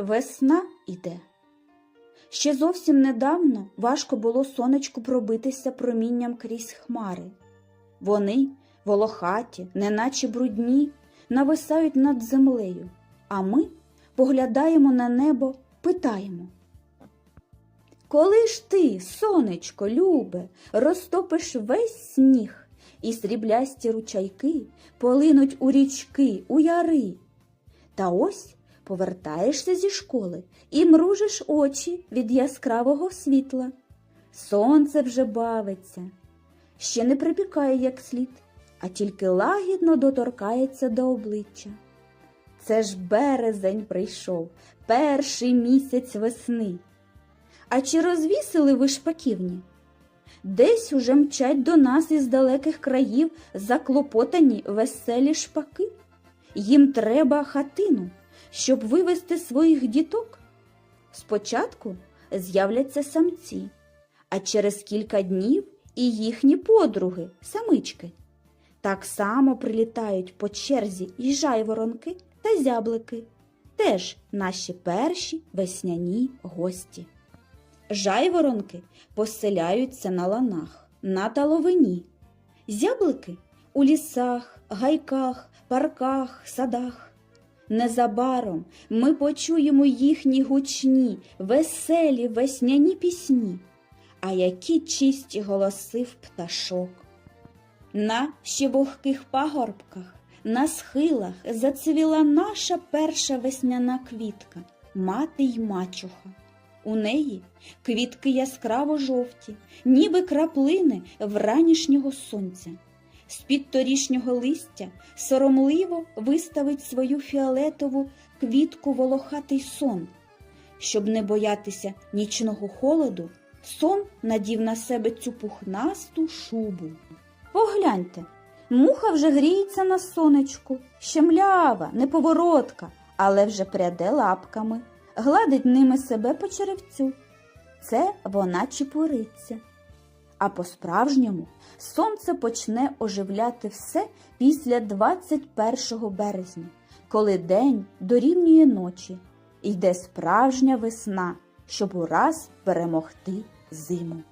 Весна іде. Ще зовсім недавно важко було сонечку пробитися промінням крізь хмари. Вони, волохаті, неначе брудні, нависають над землею, а ми поглядаємо на небо, питаємо. Коли ж ти, сонечко, любе, розтопиш весь сніг, і сріблясті ручайки полинуть у річки, у яри. Та ось повертаєшся зі школи і мружиш очі від яскравого світла. Сонце вже бавиться, ще не припікає як слід, а тільки лагідно доторкається до обличчя. Це ж березень прийшов, перший місяць весни. А чи розвісили ви шпаківні? Десь уже мчать до нас із далеких країв заклопотані веселі шпаки. Їм треба хатину, щоб вивести своїх діток. Спочатку з'являться самці, а через кілька днів і їхні подруги, самички. Так само прилітають по черзі і жайворонки та зяблики, теж наші перші весняні гості. Жайворонки поселяються на ланах, на таловині, зяблики у лісах, гайках, парках, садах. Незабаром ми почуємо їхні гучні, веселі весняні пісні, а які чисті голоси в пташок. На ще вогких пагорбках, на схилах зацвіла наша перша весняна квітка, мати й мачуха. У неї квітки яскраво жовті, ніби краплини вранішнього сонця. З-під торішнього листя соромливо виставить свою фіолетову квітку волохатий сон. Щоб не боятися нічного холоду, сон надів на себе цю пухнасту шубу. Погляньте, муха вже гріється на сонечку, щемлява, неповоротка, але вже пряде лапками, гладить ними себе по черевцю. Це вона чепуриться. А по-справжньому сонце почне оживляти все після 21 березня, коли день дорівнює ночі, йде справжня весна, щоб ураз перемогти зиму.